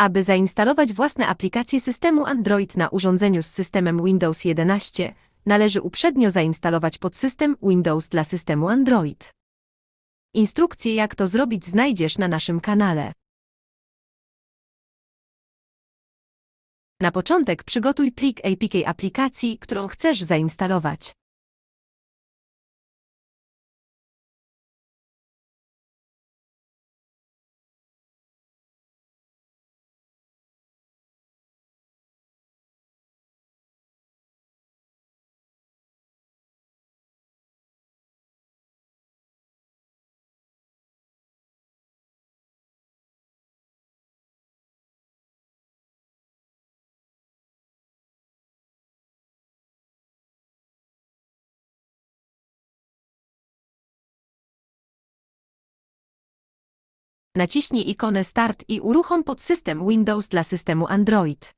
Aby zainstalować własne aplikacje systemu Android na urządzeniu z systemem Windows 11, należy uprzednio zainstalować podsystem Windows dla systemu Android. Instrukcje jak to zrobić znajdziesz na naszym kanale. Na początek przygotuj plik APK aplikacji, którą chcesz zainstalować. Naciśnij ikonę Start i uruchom podsystem Windows dla systemu Android.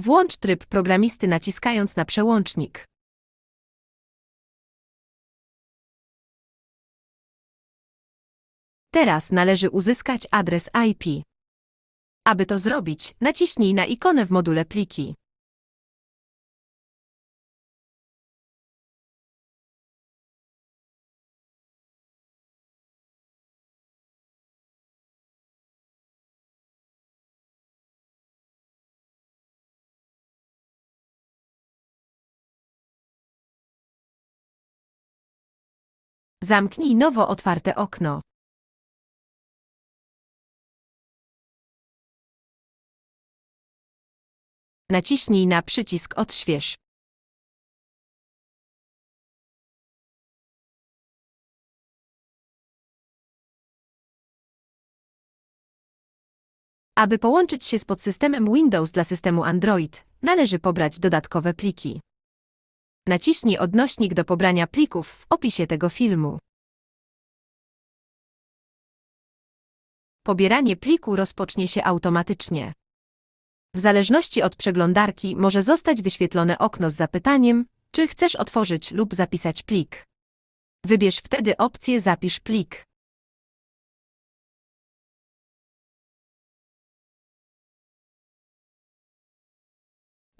Włącz tryb programisty naciskając na przełącznik. Teraz należy uzyskać adres IP. Aby to zrobić, naciśnij na ikonę w module pliki. Zamknij nowo otwarte okno. Naciśnij na przycisk Odśwież. Aby połączyć się z podsystemem Windows dla systemu Android, należy pobrać dodatkowe pliki. Naciśnij odnośnik do pobrania plików w opisie tego filmu. Pobieranie pliku rozpocznie się automatycznie. W zależności od przeglądarki może zostać wyświetlone okno z zapytaniem, czy chcesz otworzyć lub zapisać plik. Wybierz wtedy opcję Zapisz plik.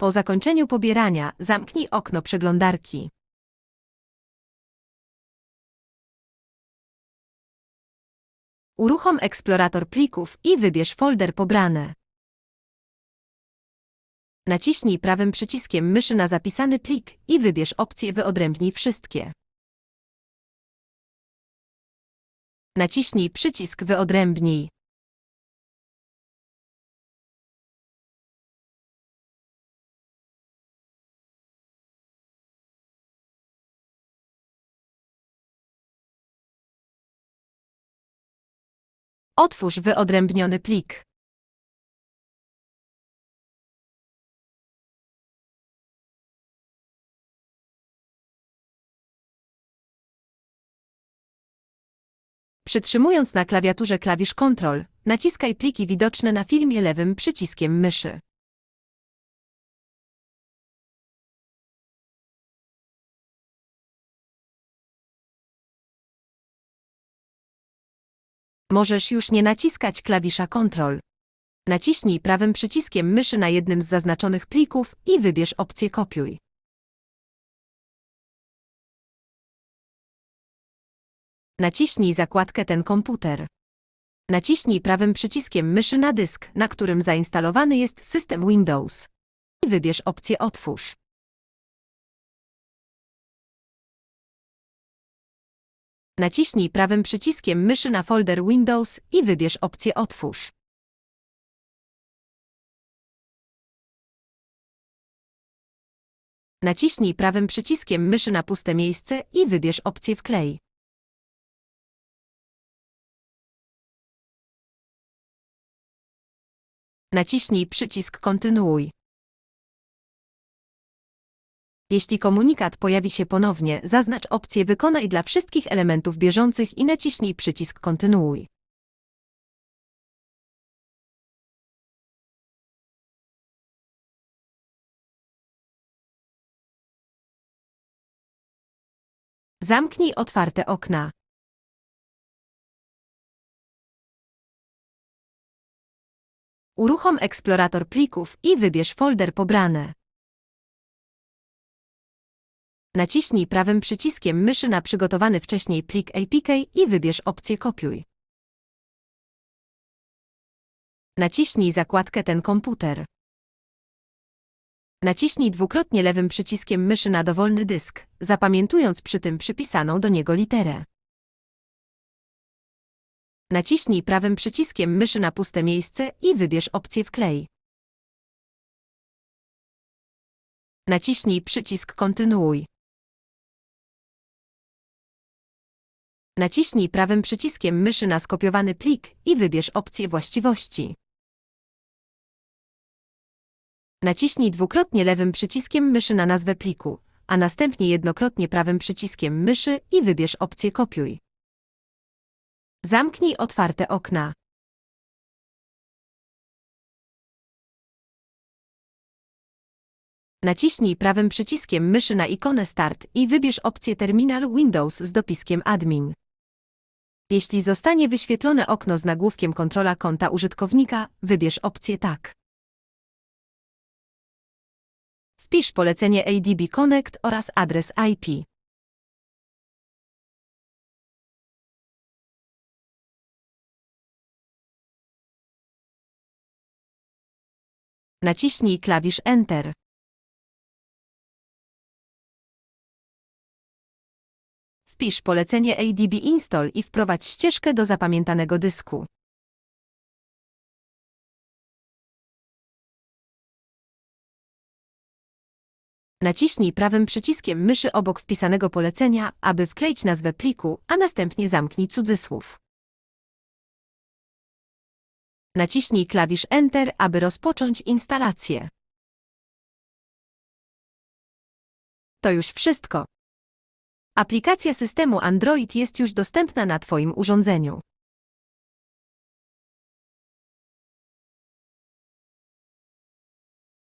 Po zakończeniu pobierania zamknij okno przeglądarki. Uruchom eksplorator plików i wybierz folder pobrane. Naciśnij prawym przyciskiem myszy na zapisany plik i wybierz opcję Wyodrębnij wszystkie. Naciśnij przycisk Wyodrębnij. Otwórz wyodrębniony plik. Przytrzymując na klawiaturze klawisz Ctrl, naciskaj pliki widoczne na filmie lewym przyciskiem myszy. Możesz już nie naciskać klawisza Ctrl. Naciśnij prawym przyciskiem myszy na jednym z zaznaczonych plików i wybierz opcję Kopiuj. Naciśnij zakładkę Ten komputer. Naciśnij prawym przyciskiem myszy na dysk, na którym zainstalowany jest system Windows. I wybierz opcję Otwórz. Naciśnij prawym przyciskiem myszy na folder Windows i wybierz opcję Otwórz. Naciśnij prawym przyciskiem myszy na puste miejsce i wybierz opcję Wklej. Naciśnij przycisk Kontynuuj. Jeśli komunikat pojawi się ponownie, zaznacz opcję Wykonaj dla wszystkich elementów bieżących i naciśnij przycisk Kontynuuj. Zamknij otwarte okna. Uruchom eksplorator plików i wybierz folder pobrane. Naciśnij prawym przyciskiem myszy na przygotowany wcześniej plik APK i wybierz opcję Kopiuj. Naciśnij zakładkę Ten komputer. Naciśnij dwukrotnie lewym przyciskiem myszy na dowolny dysk, zapamiętując przy tym przypisaną do niego literę. Naciśnij prawym przyciskiem myszy na puste miejsce i wybierz opcję Wklej. Naciśnij przycisk Kontynuuj. Naciśnij prawym przyciskiem myszy na skopiowany plik i wybierz opcję Właściwości. Naciśnij dwukrotnie lewym przyciskiem myszy na nazwę pliku, a następnie jednokrotnie prawym przyciskiem myszy i wybierz opcję Kopiuj. Zamknij otwarte okna. Naciśnij prawym przyciskiem myszy na ikonę Start i wybierz opcję Terminal Windows z dopiskiem Admin. Jeśli zostanie wyświetlone okno z nagłówkiem Kontrola konta użytkownika, wybierz opcję Tak. Wpisz polecenie ADB Connect oraz adres IP. Naciśnij klawisz Enter. Wpisz polecenie ADB Install i wprowadź ścieżkę do zapamiętanego dysku. Naciśnij prawym przyciskiem myszy obok wpisanego polecenia, aby wkleić nazwę pliku, a następnie zamknij cudzysłów. Naciśnij klawisz Enter, aby rozpocząć instalację. To już wszystko. Aplikacja systemu Android jest już dostępna na Twoim urządzeniu.